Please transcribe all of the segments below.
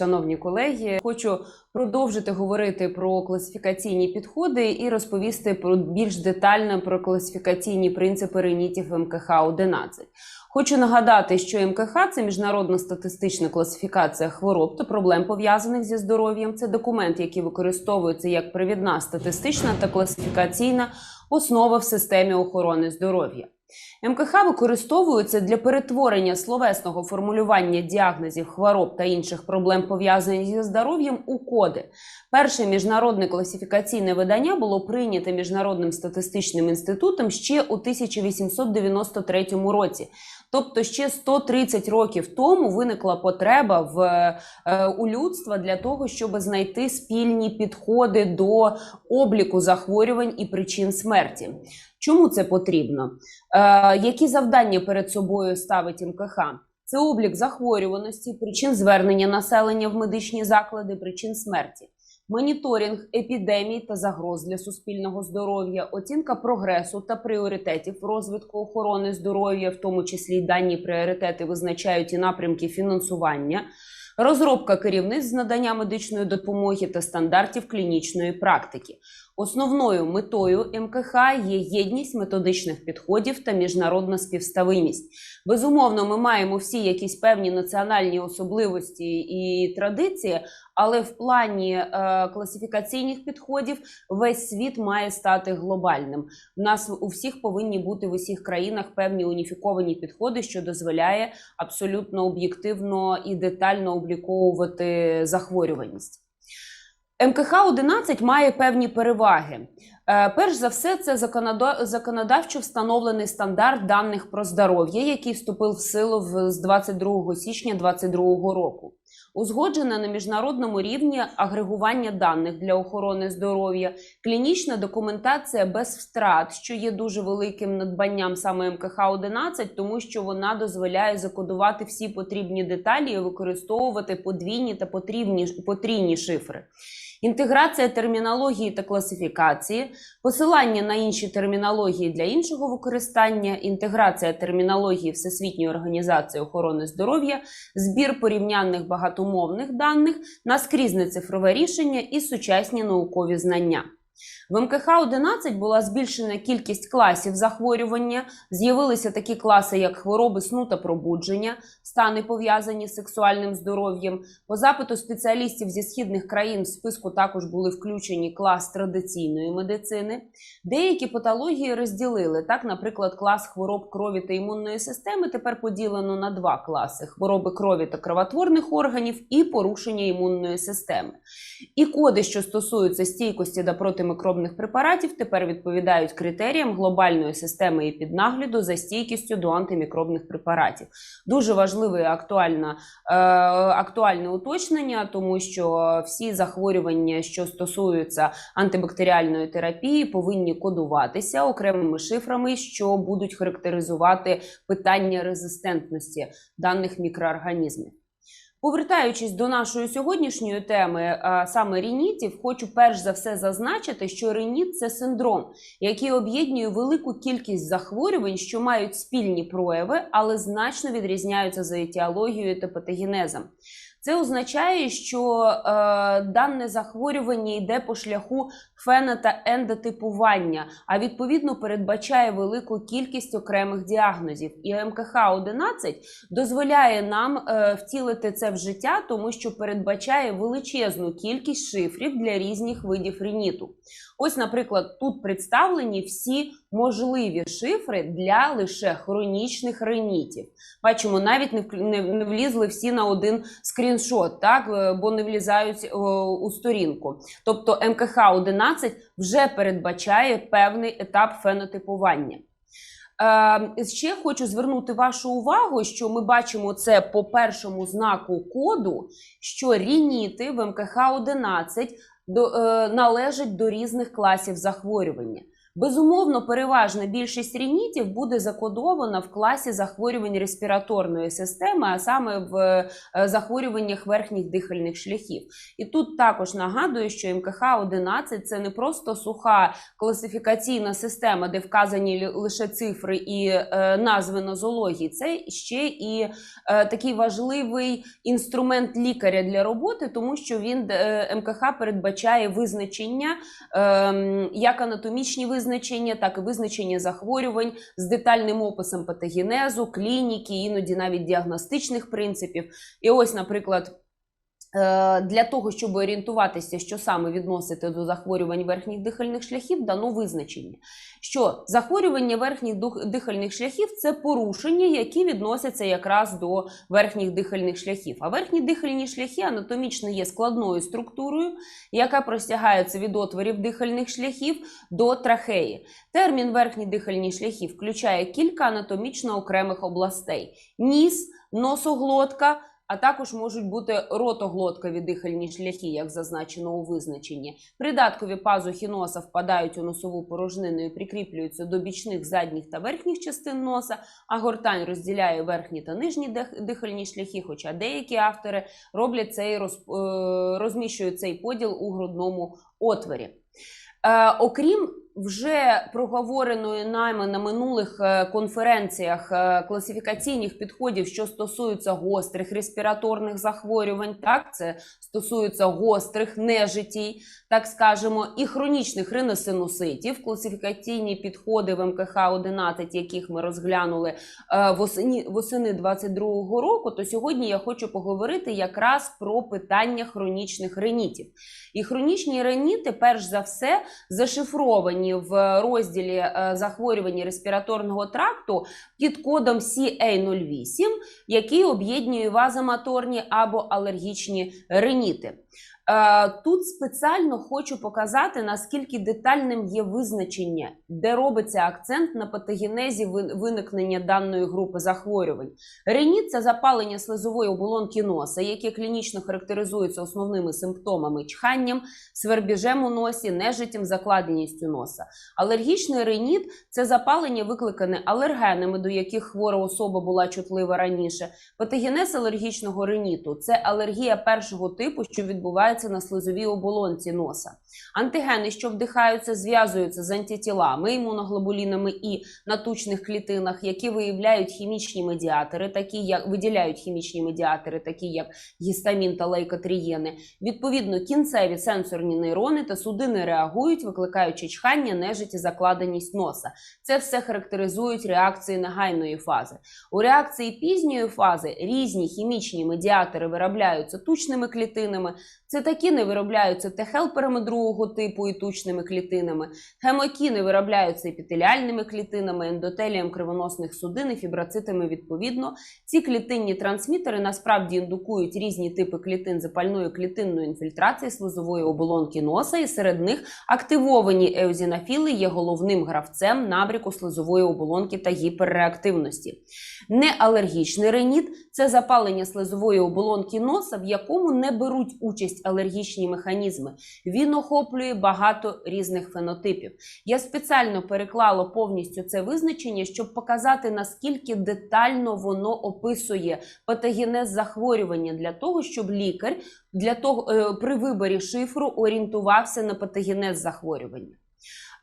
шановні колеги. Хочу продовжити говорити про класифікаційні підходи і розповісти про більш детально про класифікаційні принципи ренітів МКХ 11 Хочу нагадати, що МКХ це міжнародна статистична класифікація хвороб та проблем пов'язаних зі здоров'ям. Це документ, який використовується як провідна статистична та класифікаційна основа в системі охорони здоров'я. МКХ використовується для перетворення словесного формулювання діагнозів хвороб та інших проблем пов'язаних зі здоров'ям у коди. Перше міжнародне класифікаційне видання було прийнято міжнародним статистичним інститутом ще у 1893 році. Тобто ще 130 років тому виникла потреба в е, у людства для того, щоб знайти спільні підходи до обліку захворювань і причин смерті. Чому це потрібно? Е, які завдання перед собою ставить МКХ? Це облік захворюваності, причин звернення населення в медичні заклади, причин смерті, моніторинг епідемій та загроз для суспільного здоров'я, оцінка прогресу та пріоритетів розвитку охорони здоров'я, в тому числі дані пріоритети визначають і напрямки фінансування. Розробка керівництв з надання медичної допомоги та стандартів клінічної практики. Основною метою МКХ є єдність методичних підходів та міжнародна співставимість. Безумовно, ми маємо всі якісь певні національні особливості і традиції, але в плані е, класифікаційних підходів весь світ має стати глобальним. У нас у всіх повинні бути в усіх країнах певні уніфіковані підходи, що дозволяє абсолютно об'єктивно і детально обліковувати захворюваність. МКХ 11 має певні переваги. Е, Перш за все, це законодавчо встановлений стандарт даних про здоров'я, який вступив в силу з 22 січня 2022 року. Узгоджене на міжнародному рівні агрегування даних для охорони здоров'я, клінічна документація без втрат, що є дуже великим надбанням саме МКХ 11 тому що вона дозволяє закодувати всі потрібні деталі і використовувати подвійні та потрібні потрійні шифри. Інтеграція термінології та класифікації, посилання на інші термінології для іншого використання, інтеграція термінології Всесвітньої організації охорони здоров'я, збір порівнянних багатомовних даних, наскрізне цифрове рішення і сучасні наукові знання. В МКХ 11 була збільшена кількість класів захворювання. З'явилися такі класи, як хвороби сну та пробудження, стани пов'язані з сексуальним здоров'ям. По запиту спеціалістів зі східних країн в списку також були включені клас традиційної медицини. Деякі патології розділили. Так, наприклад, клас хвороб крові та імунної системи тепер поділено на два класи: хвороби крові та кровотворних органів і порушення імунної системи. І коди, що стосуються стійкості до протимікробних препаратів, тепер відповідають критеріям глобальної системи і піднагляду за стійкістю до антимікробних препаратів. Дуже важливе і актуальне, е, актуальне уточнення, тому що всі захворювання, що стосуються антибактеріальної терапії, повинні кодуватися окремими шифрами, що будуть характеризувати питання резистентності даних мікроорганізмів. Повертаючись до нашої сьогоднішньої теми, саме рінітів, хочу перш за все зазначити, що рініт це синдром, який об'єднує велику кількість захворювань, що мають спільні прояви, але значно відрізняються за етіологією та патогенезом. Це означає, що е, дане захворювання йде по шляху фено та ендотипування, а відповідно передбачає велику кількість окремих діагнозів. І МКХ 11 дозволяє нам е, втілити це в життя, тому що передбачає величезну кількість шифрів для різних видів рініту. Ось, наприклад, тут представлені всі можливі шифри для лише хронічних ринітів. Бачимо, навіть не, не, не влізли всі на один скріншот, так е, бо не влізають е, у сторінку. Тобто МКХ 11 вже передбачає певний етап фенотипування. Е, ще хочу звернути вашу увагу, що ми бачимо це по першому знаку коду, що рініти в МКХ 11 до, е, належать до різних класів захворювання. Безумовно, переважна більшість рінітів буде закодована в класі захворювань респіраторної системи, а саме в е, захворюваннях верхніх дихальних шляхів. І тут також нагадую, що МКХ 11 це не просто суха класифікаційна система, де вказані лише цифри і е, назви нозології. Це ще і е, такий важливий інструмент лікаря для роботи, тому що він МКХ передбачає визначення ем, як анатомічні визначення, так і визначення захворювань з детальним описом патогенезу, клініки, іноді навіть діагностичних принципів. І ось, наприклад. Е, Для того, щоб орієнтуватися, що саме відносити до захворювань верхніх дихальних шляхів, дано визначення, що захворювання верхніх дихальних шляхів це порушення, які відносяться якраз до верхніх дихальних шляхів. А верхні дихальні шляхи анатомічно є складною структурою, яка простягається від отворів дихальних шляхів до трахеї. Термін верхні дихальні шляхи включає кілька анатомічно окремих областей: ніс, носоглотка. А також можуть бути ротоглоткові дихальні шляхи, як зазначено у визначенні. Придаткові пазухи носа впадають у носову порожнину і прикріплюються до бічних задніх та верхніх частин носа, а гортань розділяє верхні та нижні дихальні шляхи, хоча деякі автори роблять цей роз- е, розміщують цей поділ у грудному отворі. Е, окрім вже проговореної нами на минулих е, конференціях е, класифікаційних підходів, що стосуються гострих респіраторних захворювань, так це стосується гострих нежитій, так скажемо, і хронічних риносинуситів, класифікаційні підходи в МКХ 11, яких ми розглянули е, восені, восени 22-го року, то сьогодні я хочу поговорити якраз про питання хронічних ринітів. І хронічні реніти, перш за все, зашифровані в розділі е, захворювання респіраторного тракту під кодом CA08, який об'єднує вазомоторні або алергічні реніти. Е, Тут спеціально хочу показати, наскільки детальним є визначення, де робиться акцент на патогенезі виникнення даної групи захворювань. Реніт це запалення слизової оболонки носа, яке клінічно характеризується основними симптомами чханням, свербіжем у носі, нежиттям, закладеністю носа. Алергічний реніт це запалення, викликане алергенами, до яких хвора особа була чутлива раніше. Патогенез алергічного риніту це алергія першого типу, що відбувається на слизовій оболонці носа. Антигени, що вдихаються, зв'язуються з антитілами, імуноглобулінами і на тучних клітинах, які виявляють хімічні медіатори, такі як виділяють хімічні медіатори, такі як гістамін та лейкотрієни. Відповідно, кінцеві сенсорні нейрони та судини реагують, викликаючи чхання, нежиті, закладеність носа. Це все характеризують реакції негайної фази. У реакції пізньої фази різні хімічні медіатори виробляються тучними клітинами. Цитокіни виробляються Т-хелперами другого типу і тучними клітинами. Гемокіни виробляються епітеліальними клітинами, ендотелієм кривоносних судин і фіброцитами відповідно. Ці клітинні трансмітери насправді індукують різні типи клітин запальної клітинної інфільтрації слизової оболонки носа, і серед них активовані еозінофіли є головним гравцем набріку слизової оболонки та гіперреактивності. Неалергічний реніт це запалення слизової оболонки носа, в якому не беруть участь алергічні механізми. Він охоплює багато різних фенотипів. Я спеціально переклала повністю це визначення, щоб показати наскільки детально воно описує патогенез захворювання для того, щоб лікар для того е, при виборі шифру орієнтувався на патогенез захворювання.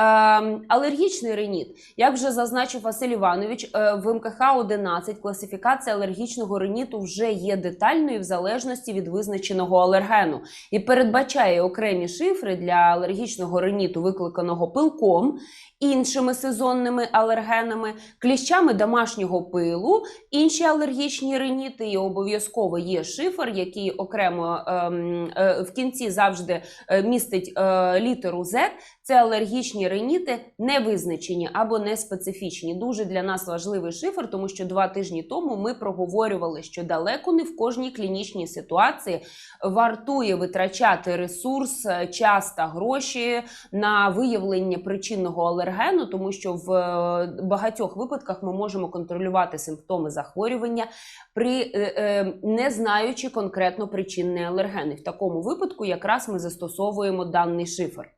Ем, алергічний реніт, як вже зазначив Василь Іванович, е, в МКХ 11 класифікація алергічного реніту вже є детальною в залежності від визначеного алергену і передбачає окремі шифри для алергічного реніту, викликаного пилком, іншими сезонними алергенами, кліщами домашнього пилу, інші алергічні реніти, і обов'язково є шифр, який окремо ем, е, в кінці завжди е, містить літеру Z. Це алергічні реніти не визначені або не специфічні. Дуже для нас важливий шифр, тому що два тижні тому ми проговорювали, що далеко не в кожній клінічній ситуації вартує витрачати ресурс, е, час та гроші на виявлення причинного алергену, тому що в е, багатьох випадках ми можемо контролювати симптоми захворювання при е, не знаючи конкретно причинний алерген. І в такому випадку якраз ми застосовуємо даний шифр.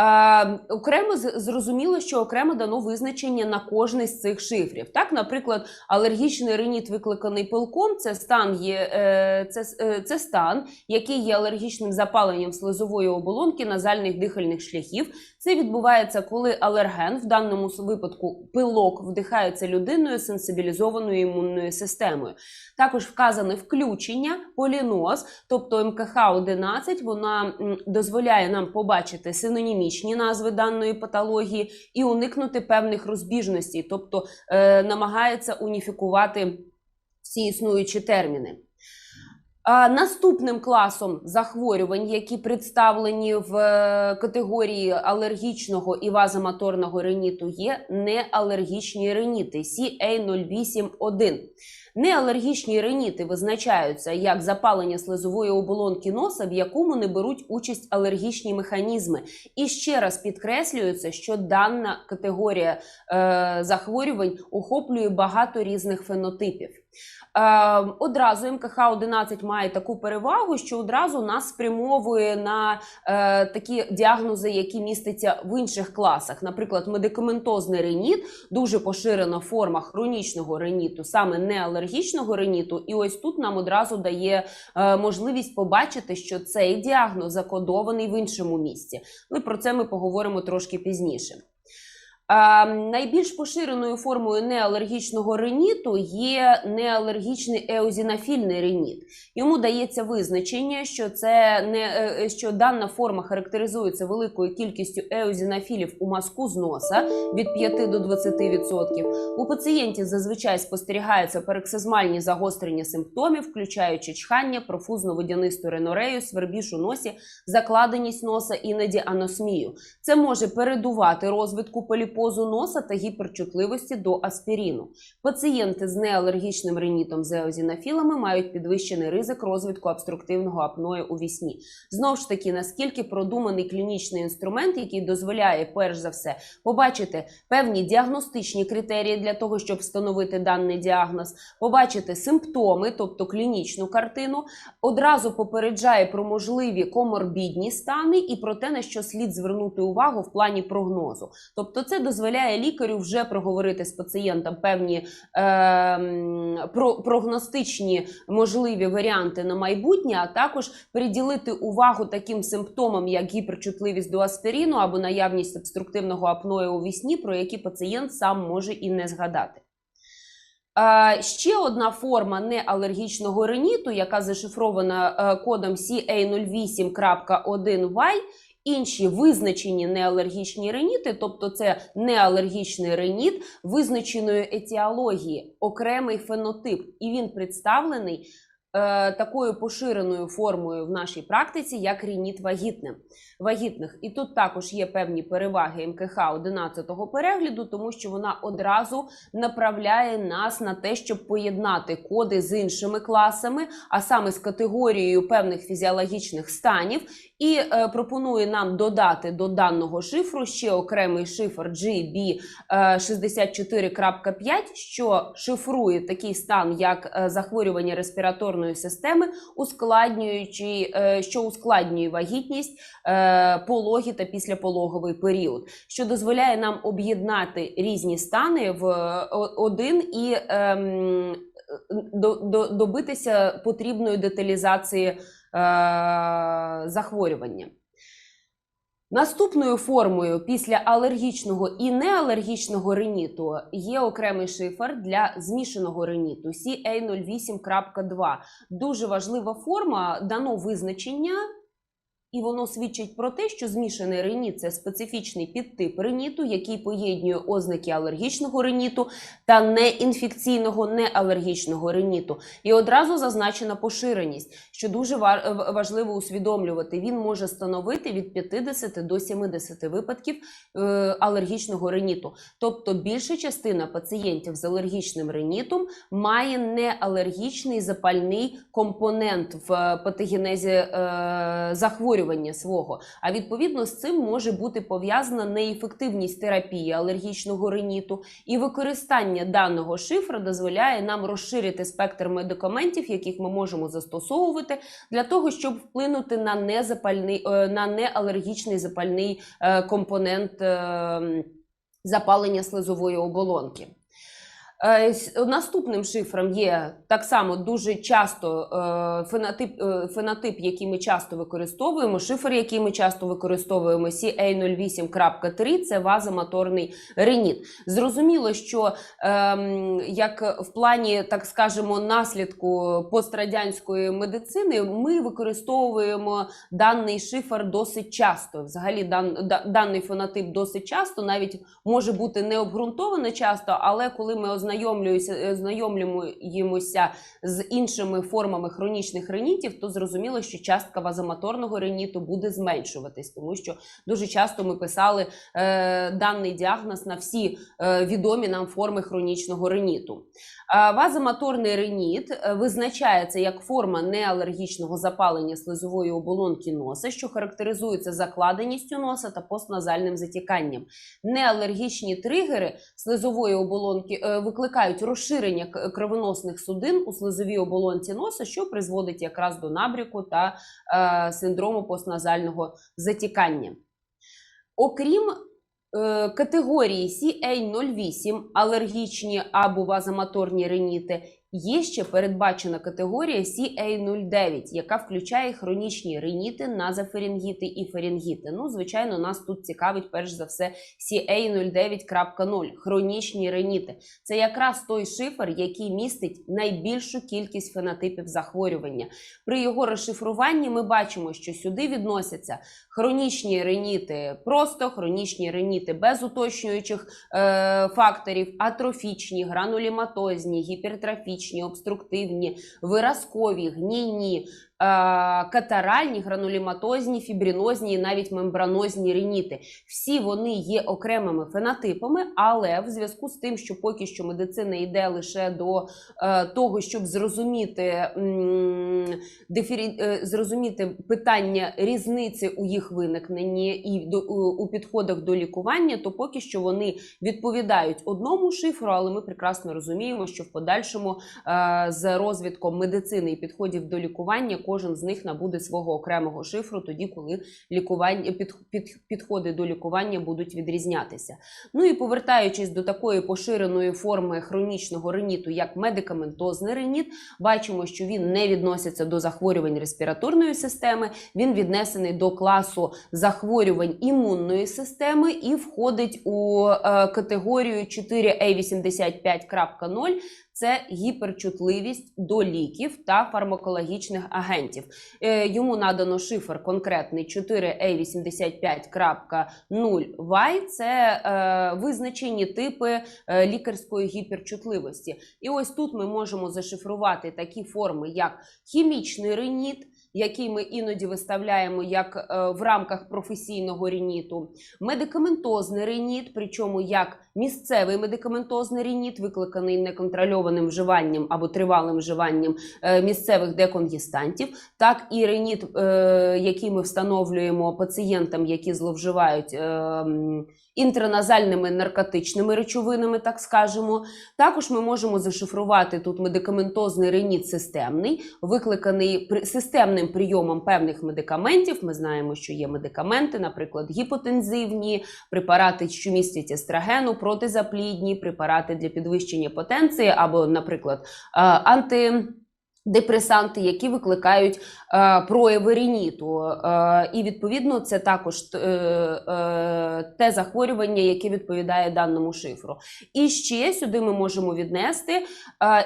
Е, окремо зрозуміло, що окремо дано визначення на кожний з цих шифрів. Так, наприклад, алергічний риніт, викликаний пилком, це стан є е, це, е, це стан, який є алергічним запаленням слизової оболонки назальних дихальних шляхів. Це відбувається, коли алерген, в даному випадку пилок, вдихається людиною сенсибілізованою імунною системою. Також вказане включення, поліноз, тобто МКХ-11, вона дозволяє нам побачити синонімічні назви даної патології і уникнути певних розбіжностей, тобто е, намагається уніфікувати всі існуючі терміни. А наступним класом захворювань, які представлені в е, категорії алергічного і вазомоторного риніту, є неалергічні риніти CA081. Неалергічні риніти визначаються як запалення слизової оболонки носа, в якому не беруть участь алергічні механізми. І ще раз підкреслюється, що дана категорія е, захворювань охоплює багато різних фенотипів. Е, одразу МКХ-11 має таку перевагу, що одразу нас спрямовує на е, такі діагнози, які містяться в інших класах. Наприклад, медикаментозний реніт дуже поширена форма хронічного реніту, саме неалергічного реніту. І ось тут нам одразу дає е, можливість побачити, що цей діагноз закодований в іншому місці. Ну про це ми поговоримо трошки пізніше. Е, найбільш поширеною формою неалергічного риніту є неалергічний еозінофільний рініт. Йому дається визначення, що це не е, що дана форма характеризується великою кількістю еозінофілів у мазку з носа від 5 до 20%. У пацієнтів зазвичай спостерігаються парексизмальні загострення симптомів, включаючи чхання, профузну водянисту ренорею, свербіж у носі, закладеність носа, іноді аносмію. Це може передувати розвитку поліпозу носа та гіперчутливості до аспіріну. Пацієнти з неалергічним ринітом з еозінофілами мають підвищений ризик розвитку обструктивного апної у вісні. Знову ж таки, наскільки продуманий клінічний інструмент, який дозволяє, перш за все, побачити певні діагностичні критерії для того, щоб встановити даний діагноз, побачити симптоми, тобто клінічну картину, одразу попереджає про можливі коморбідні стани і про те, на що слід звернути увагу в плані прогнозу. Тобто, це дозволяє лікарю вже проговорити з пацієнтом певні е, про, прогностичні можливі варіанти на майбутнє, а також приділити увагу таким симптомам, як гіперчутливість до аспіріну або наявність обструктивного апною у вісні, про які пацієнт сам може і не згадати. Ще одна форма неалергічного риніту, яка зашифрована е, кодом CA08.1Y, інші визначені неалергічні реніти, тобто це неалергічний реніт визначеної етіології, окремий фенотип, і він представлений е, такою поширеною формою в нашій практиці, як рініт вагітним. вагітних. І тут також є певні переваги МКХ 11-го перегляду, тому що вона одразу направляє нас на те, щоб поєднати коди з іншими класами, а саме з категорією певних фізіологічних станів, і е, пропонує нам додати до даного шифру ще окремий шифр GB е, 64.5, що шифрує такий стан, як е, захворювання респіраторної системи, ускладнюючи, що ускладнює вагітність, пологі та післяпологовий період, що дозволяє нам об'єднати різні стани в один і ем, до, до, добитися потрібної деталізації захворювання. Наступною формою після алергічного і неалергічного риніту є окремий шифр для змішаного риніту CA08.2. Дуже важлива форма, дано визначення, і воно свідчить про те, що змішаний реніт це специфічний підтип риніту, який поєднує ознаки алергічного риніту та неінфекційного неалергічного риніту. І одразу зазначена поширеність, що дуже важливо усвідомлювати. Він може становити від 50 до 70 випадків е, алергічного риніту. Тобто більша частина пацієнтів з алергічним ринітом має неалергічний запальний компонент в е, патогенезі е, захворювання. Захворювання свого. А відповідно з цим може бути пов'язана неефективність терапії алергічного риніту, і використання даного шифра дозволяє нам розширити спектр медикаментів, яких ми можемо застосовувати для того, щоб вплинути на незапальний е, на неалергічний запальний е, компонент е, запалення слизової оболонки. Е, Наступним шифром є так само дуже часто е, фенотип, е, фенотип, який ми часто використовуємо. Шифр, який ми часто використовуємо, CA08.3 це вазомоторний реніт. Зрозуміло, що ем, як в плані, так скажемо, наслідку пострадянської медицини, ми використовуємо даний шифр досить часто. Взагалі, дан, даний фенотип досить часто, навіть може бути не обґрунтовано часто, але коли ми ознайомлюємося, ознайомлюємося з іншими формами хронічних ренітів, то зрозуміло, що частка вазомоторного реніту буде зменшуватись, тому що дуже часто ми писали е, даний діагноз на всі е, відомі нам форми хронічного реніту. А Вазомоторний реніт е, визначається як форма неалергічного запалення слизової оболонки носа, що характеризується закладеністю носа та постназальним затіканням. Неалергічні тригери слизової оболонки е, викликають розширення кровоносних судин у слизовій оболонці носа, що призводить якраз до набріку та е, синдрому постназального затікання. Окрім е, категорії CA08 алергічні або вазомоторні реніти, є ще передбачена категорія CA09, яка включає хронічні реніти, назофарингіти і фарингіти. Ну, звичайно, нас тут цікавить перш за все CA09.0 хронічні реніти. Це якраз той шифр, який містить найбільшу кількість фенотипів захворювання. При його розшифруванні ми бачимо, що сюди відносяться хронічні реніти, просто хронічні реніти без уточнюючих е, факторів, атрофічні, грануліматозні, гіпертрофічні, обструктивні, виразкові, гнійні, катаральні, грануліматозні, фібринозні і навіть мембранозні реніти. Всі вони є окремими фенотипами, але в зв'язку з тим, що поки що медицина йде лише до е, того, щоб зрозуміти, е, зрозуміти питання різниці у їх виникненні і у підходах до лікування, то поки що вони відповідають одному шифру, але ми прекрасно розуміємо, що в подальшому е, з розвитком медицини і підходів до лікування кожен з них набуде свого окремого шифру, тоді коли лікування під, під, підходи до лікування будуть відрізнятися. Ну і повертаючись до такої поширеної форми хронічного реніту, як медикаментозний реніт, бачимо, що він не відноситься до захворювань респіраторної системи, він віднесений до класу захворювань імунної системи і входить у е, категорію 4A85.0. Це гіперчутливість до ліків та фармакологічних агентів. Е, йому надано шифр конкретний 4A85.0Y. Це е, визначені типи е, лікарської гіперчутливості. І ось тут ми можемо зашифрувати такі форми, як хімічний реніт, який ми іноді виставляємо як е, в рамках професійного реніту, медикаментозний реніт, причому як місцевий медикаментозний реніт, викликаний неконтрольованим вживанням або тривалим вживанням е, місцевих деконгістантів, так і реніт, е, який ми встановлюємо пацієнтам, які зловживають. Інтраназальними наркотичними речовинами, так скажемо. Також ми можемо зашифрувати тут медикаментозний реніт системний, викликаний системним прийомом певних медикаментів. Ми знаємо, що є медикаменти, наприклад, гіпотензивні, препарати, що містять естрогену, протизаплідні, препарати для підвищення потенції, або, наприклад, е, анти. Депресанти, які викликають е, прояви реніту. Е, і відповідно це також е, е, те захворювання, яке відповідає даному шифру. І ще сюди ми можемо віднести е,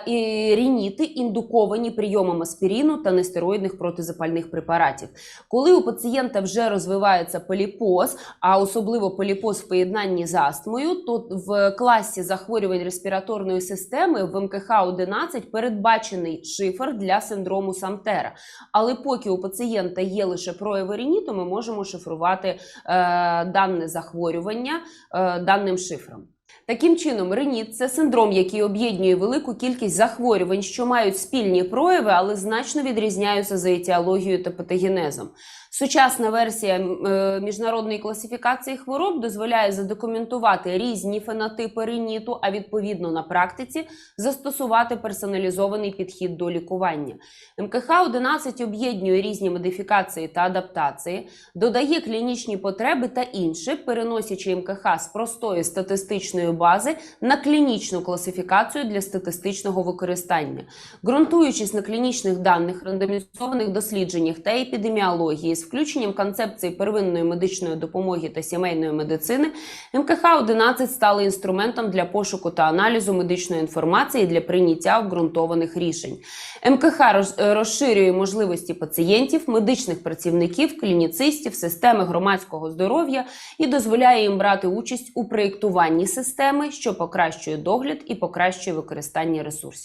і реніти, індуковані прийомом аспіріну та нестероїдних протизапальних препаратів. Коли у пацієнта вже розвивається поліпоз, а особливо поліпоз в поєднанні з астмою, то в класі захворювань респіраторної системи в МКХ-11 передбачений шифр для синдрому Самтера. Але поки у пацієнта є лише прояви рініту, ми можемо шифрувати е, дане захворювання е, даним шифром. Таким чином, реніт це синдром, який об'єднує велику кількість захворювань, що мають спільні прояви, але значно відрізняються за етіологією та патогенезом. Сучасна версія е, міжнародної класифікації хвороб дозволяє задокументувати різні фенотипи риніту, а відповідно на практиці застосувати персоналізований підхід до лікування. МКХ-11 об'єднує різні модифікації та адаптації, додає клінічні потреби та інше, переносячи МКХ з простої статистичної бази на клінічну класифікацію для статистичного використання. Ґрунтуючись на клінічних даних, рандомізованих дослідженнях та епідеміології з включенням концепції первинної медичної допомоги та сімейної медицини, МКХ-11 стали інструментом для пошуку та аналізу медичної інформації для прийняття обґрунтованих рішень. МКХ розширює можливості пацієнтів, медичних працівників, клініцистів, системи громадського здоров'я і дозволяє їм брати участь у проєктуванні системи, що покращує догляд і покращує використання ресурсів.